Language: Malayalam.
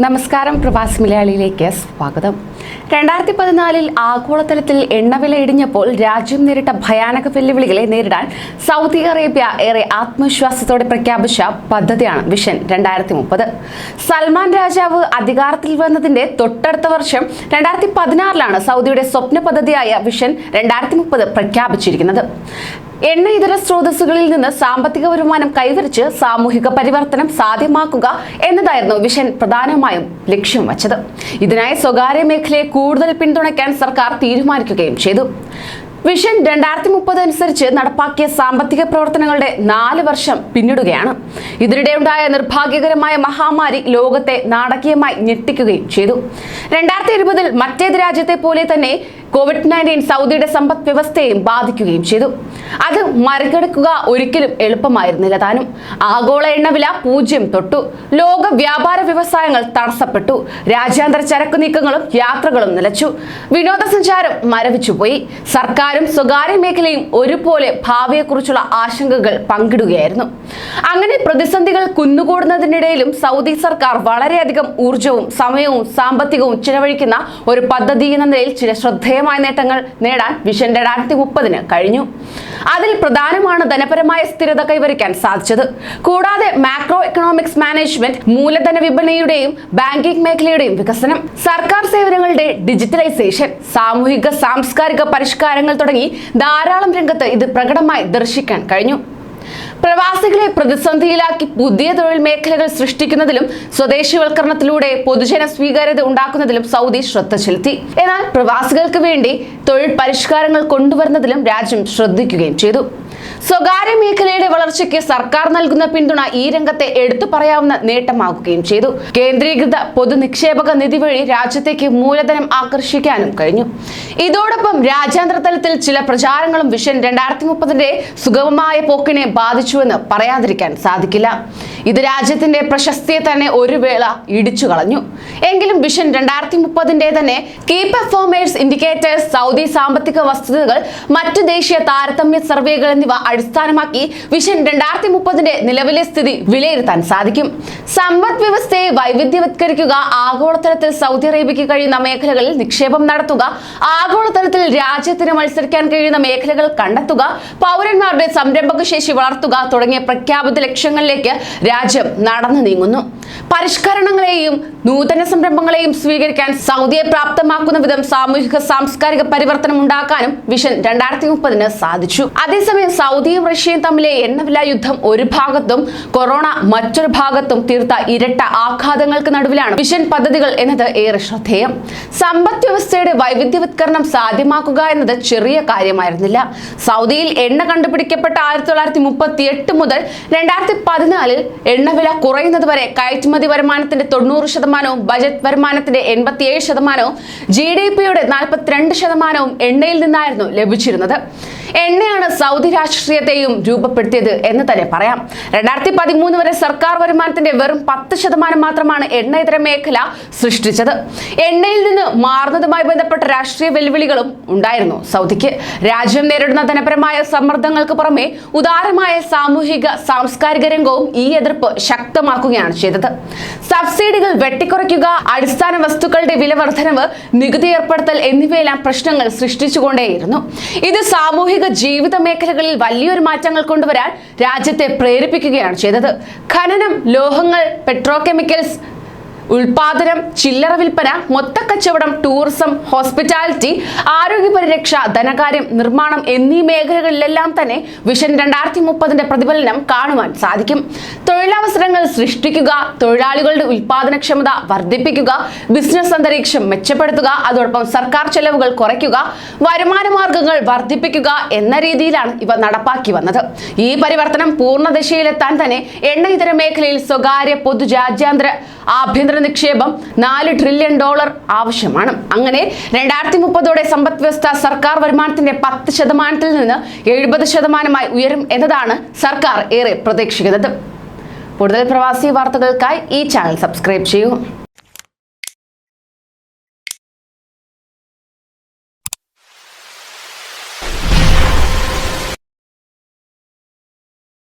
നമസ്കാരം പ്രവാസി മലയാളിയിലേക്ക് സ്വാഗതം. രണ്ടായിരത്തി പതിനാലിൽ ആഗോളതലത്തിൽ എണ്ണവില ഇടിഞ്ഞപ്പോൾ രാജ്യം നേരിട്ട ഭയാനക വെല്ലുവിളികളെ നേരിടാൻ സൗദി അറേബ്യ ഏറെ ആത്മവിശ്വാസത്തോടെ പ്രഖ്യാപിച്ച പദ്ധതിയാണ് വിഷൻ രണ്ടായിരത്തി മുപ്പത്. സൽമാൻ രാജാവ് അധികാരത്തിൽ വന്നതിന്റെ തൊട്ടടുത്ത വർഷം രണ്ടായിരത്തി പതിനാറിലാണ് സൗദിയുടെ സ്വപ്ന പദ്ധതിയായ വിഷൻ രണ്ടായിരത്തി മുപ്പത് പ്രഖ്യാപിച്ചിരിക്കുന്നത്. എണ്ണ ഇതര സ്രോതസ്സുകളിൽ നിന്ന് സാമ്പത്തിക വരുമാനം കൈവരിച്ച് സാമൂഹിക പരിവർത്തനം സാധ്യമാക്കുക എന്നതായിരുന്നു വിഷൻ പ്രധാനമായും ലക്ഷ്യം വച്ചത്. ഇതിനായി സ്വകാര്യ മേഖലയെ കൂടുതൽ പിന്തുണയ്ക്കാൻ സർക്കാർ തീരുമാനിക്കുകയും ചെയ്തു. വിഷൻ രണ്ടായിരത്തി മുപ്പത് അനുസരിച്ച് നടപ്പാക്കിയ സാമ്പത്തിക പ്രവർത്തനങ്ങളുടെ നാല് വർഷം പിന്നിടുകയാണ്. ഇതിനിടെ ഉണ്ടായ നിർഭാഗ്യകരമായ മഹാമാരി ലോകത്തെ നാടകീയമായി ഞെട്ടിക്കുകയും ചെയ്തു. രണ്ടായിരത്തി ഇരുപതിൽ മറ്റേത് രാജ്യത്തെ പോലെ തന്നെ കോവിഡ് നയന്റീൻ സൗദിയുടെ സമ്പദ് വ്യവസ്ഥയെയും ബാധിക്കുകയും ചെയ്തു. അത് മറികടക്കുക ഒരിക്കലും എളുപ്പമായിരുന്നില്ല താനും. ആഗോള എണ്ണവില പൂജ്യം തൊട്ടു. ലോക വ്യാപാര വ്യവസായങ്ങൾ തടസ്സപ്പെട്ടു. രാജ്യാന്തര ചരക്ക് നീക്കങ്ങളും യാത്രകളും നിലച്ചു. വിനോദസഞ്ചാരം മരവിച്ചുപോയി. സർക്കാരും സ്വകാര്യ മേഖലയും ഒരുപോലെ ഭാവിയെക്കുറിച്ചുള്ള ആശങ്കകൾ പങ്കിടുകയായിരുന്നു. അങ്ങനെ പ്രതിസന്ധികൾ കുന്നുകൂടുന്നതിനിടയിലും സൗദി സർക്കാർ വളരെയധികം ഊർജവും സമയവും സാമ്പത്തികവും ചിലവഴിക്കുന്ന ഒരു പദ്ധതി എന്ന നിലയിൽ ചില ശ്രദ്ധേയമായ നേട്ടങ്ങൾ നേടാൻ വിഷൻ രണ്ടായിരത്തി മുപ്പതിന് കഴിഞ്ഞു. അതിൽ പ്രധാനമാണ് ധനപരമായ സ്ഥിരത കൈവരിക്കാൻ സാധിച്ചത്. കൂടാതെ മാക്രോ എക്കണോമിക്സ് മാനേജ്മെന്റ് മൂലധന വിപണിയുടെയും ബാങ്കിംഗ് മേഖലയുടെയും വികസനം സർക്കാർ സേവനങ്ങളുടെ ഡിജിറ്റലൈസേഷൻ സാമൂഹിക സാംസ്കാരിക പരിഷ്കാരങ്ങൾ തുടങ്ങി ധാരാളം രംഗത്ത് ഇത് പ്രകടമായി ദർശിക്കാൻ കഴിഞ്ഞു. പ്രവാസികളെ പ്രതിസന്ധിയിലാക്കി പുതിയ തൊഴിൽ മേഖലകൾ സൃഷ്ടിക്കുന്നതിലും സ്വദേശിവൽക്കരണത്തിലൂടെ പൊതുജന സ്വീകാര്യത ഉണ്ടാക്കുന്നതിലും സൗദി ശ്രദ്ധ ചെലുത്തി. എന്നാൽ പ്രവാസികൾക്ക് വേണ്ടി തൊഴിൽ പരിഷ്കാരങ്ങൾ കൊണ്ടുവരുന്നതിലും രാജ്യം ശ്രദ്ധിക്കുകയും ചെയ്തു. സ്വകാര്യ മേഖലയുടെ വളർച്ചയ്ക്ക് സർക്കാർ നൽകുന്ന പിന്തുണ ഈ രംഗത്തെ എടുത്തു പറയാവുന്ന നേട്ടമാകുകയും ചെയ്തു. കേന്ദ്രീകൃത പൊതു നിക്ഷേപക നിധി വഴി രാജ്യത്തേക്ക് മൂലധനം ആകർഷിക്കാനും കഴിഞ്ഞു. ഇതോടൊപ്പം രാജ്യാന്തര തലത്തിൽ ചില പ്രചാരങ്ങളും വിഷൻ രണ്ടായിരത്തി മുപ്പതിന്റെ സുഗമമായ പോക്കിനെ ബാധിച്ചുവെന്ന് പറയാതിരിക്കാൻ സാധിക്കില്ല. ഇത് രാജ്യത്തിന്റെ പ്രശസ്തിയെ തന്നെ ഒരു വേള ഇടിച്ചു കളഞ്ഞു. എങ്കിലും വിഷൻ രണ്ടായിരത്തി മുപ്പതിന്റെ തന്നെ കീ പെർഫോമേഴ്സ് ഇൻഡിക്കേറ്റേഴ്സ് സൗദി സാമ്പത്തിക വസ്തുതകൾ മറ്റു ദേശീയ താരതമ്യ സർവേകൾ എന്നിവ അടിസ്ഥാനമാക്കി വിഷൻ രണ്ടായിരത്തി മുപ്പതിന്റെ നിലവിലെ സ്ഥിതി വിലയിരുത്താൻ സാധിക്കും. സമ്പദ് വ്യവസ്ഥയെ വൈവിധ്യവത്കരിക്കുക ആഗോളതലത്തിൽ സൗദി അറേബ്യയ്ക്ക് കഴിയുന്ന മേഖലകളിൽ നിക്ഷേപം നടത്തുക ആഗോളതലത്തിൽ രാജ്യത്തിന് മത്സരിക്കാൻ കഴിയുന്ന മേഖലകൾ കണ്ടെത്തുക പൗരന്മാരുടെ സംരംഭക ശേഷി വളർത്തുക തുടങ്ങിയ പ്രഖ്യാപിത ലക്ഷ്യങ്ങളിലേക്ക് രാജ്യം നടന്നു നീങ്ങുന്നു. പരിഷ്കരണങ്ങളെയും നൂതന സംരംഭങ്ങളെയും സ്വീകരിക്കാൻ സൗദിയെ പ്രാപ്തമാക്കുന്ന വിധം സാമൂഹിക സാംസ്കാരിക പരിവർത്തനം ഉണ്ടാക്കാനും വിഷൻ രണ്ടായിരത്തി മുപ്പതിന് സാധിച്ചു. അതേസമയം സൗദിയും റഷ്യയും തമ്മിലെ എണ്ണവില യുദ്ധം ഒരു ഭാഗത്തും കൊറോണ മറ്റൊരു ഭാഗത്തും തീർത്ത ഇരട്ട ആഘാതങ്ങൾക്ക് നടുവിലാണ് വിഷൻ പദ്ധതികൾ എന്നത് ഏറെ ശ്രദ്ധേയം. സമ്പദ് വ്യവസ്ഥയുടെ വൈവിധ്യവത്കരണം സാധ്യമാക്കുക എന്നത് ചെറിയ കാര്യമായിരുന്നില്ല. സൗദിയിൽ എണ്ണ കണ്ടുപിടിക്കപ്പെട്ട ആയിരത്തി തൊള്ളായിരത്തി മുപ്പത്തി എട്ട് മുതൽ രണ്ടായിരത്തി പതിനാലിൽ എണ്ണവില കുറയുന്നത് വരെ കയറ്റുമതി വരുമാനത്തിന്റെ തൊണ്ണൂറ് ശതമാനവും ബജറ്റ് വരുമാനത്തിന്റെ എൺപത്തിയേഴ് ശതമാനവും ജി ഡി പിയുടെ നാൽപ്പത്തിരണ്ട് ശതമാനവും എണ്ണയിൽ നിന്നായിരുന്നു ലഭിച്ചിരുന്നത്. എണ്ണയാണ് സൗദി രാഷ്ട്രീയത്തെയും രൂപപ്പെടുത്തിയത് എന്ന് തന്നെ പറയാം. രണ്ടായിരത്തി പതിമൂന്ന് വരെ സർക്കാർ വരുമാനത്തിന്റെ വെറും പത്ത് ശതമാനം മാത്രമാണ് എണ്ണ ഇതര മേഖല സൃഷ്ടിച്ചത്. എണ്ണയിൽ നിന്ന് മാറുന്നതുമായി ബന്ധപ്പെട്ട രാഷ്ട്രീയ വെല്ലുവിളികളും ഉണ്ടായിരുന്നു സൗദിക്ക്. രാജ്യം നേരിടുന്ന ധനപരമായ സമ്മർദ്ദങ്ങൾക്ക് പുറമെ ഉദാരമായ സാമൂഹിക സാംസ്കാരിക രംഗവും ഈ എതിർപ്പ് ശക്തമാക്കുകയാണ് ചെയ്തത്. സബ്സിഡികൾ വെട്ടിക്കുറയ്ക്കുക അടിസ്ഥാന വസ്തുക്കളുടെ വില വർധനവ് നികുതി ഏർപ്പെടുത്തൽ എന്നിവയെല്ലാം പ്രശ്നങ്ങൾ സൃഷ്ടിച്ചുകൊണ്ടേയിരുന്നു. ഇത് സാമൂഹിക ജീവിത മേഖലകളിൽ വലിയൊരു മാറ്റങ്ങൾ കൊണ്ടുവരാൻ രാജ്യത്തെ പ്രേരിപ്പിക്കുകയാണ് ചെയ്തത്. ഖനനം ലോഹങ്ങൾ പെട്രോകെമിക്കൽസ് ഉൽപാദനം ചില്ലറ വിൽപ്പന മൊത്തക്കച്ചവടം ടൂറിസം ഹോസ്പിറ്റാലിറ്റി ആരോഗ്യ പരിരക്ഷ ധനകാര്യം നിർമ്മാണം എന്നീ മേഖലകളിലെല്ലാം തന്നെ വിഷൻ രണ്ടായിരത്തി മുപ്പതിന്റെ പ്രതിഫലനം കാണുവാൻ സാധിക്കും. തൊഴിലവസരങ്ങൾ സൃഷ്ടിക്കുക തൊഴിലാളികളുടെ ഉൽപാദനക്ഷമത വർദ്ധിപ്പിക്കുക ബിസിനസ് അന്തരീക്ഷം മെച്ചപ്പെടുത്തുക അതോടൊപ്പം സർക്കാർ ചെലവുകൾ കുറയ്ക്കുക വരുമാന മാർഗങ്ങൾ വർദ്ധിപ്പിക്കുക എന്ന രീതിയിലാണ് ഇവ നടപ്പാക്കി വന്നത്. ഈ പരിവർത്തനം പൂർണദശയിലെത്താൻ തന്നെ എണ്ണ ഇതര മേഖലയിൽ സ്വകാര്യ പൊതു രാജ്യാന്തര ആഭ്യന്തര നിക്ഷേപം നാല് ട്രില്യൺ ഡോളർ ആവശ്യമാണ്. അങ്ങനെ രണ്ടായിരത്തി മുപ്പതോടെ സമ്പദ് വ്യവസ്ഥ സർക്കാർ വരുമാനത്തിന്റെ പത്ത് ശതമാനത്തിൽ നിന്ന് എഴുപത് ശതമാനമായി ഉയരും എന്നതാണ് സർക്കാർ ഏറെ പ്രതീക്ഷിക്കുന്നത്. കൂടുതൽ പ്രവാസി വാർത്തകൾക്കായി ഈ ചാനൽ സബ്സ്ക്രൈബ് ചെയ്യൂ.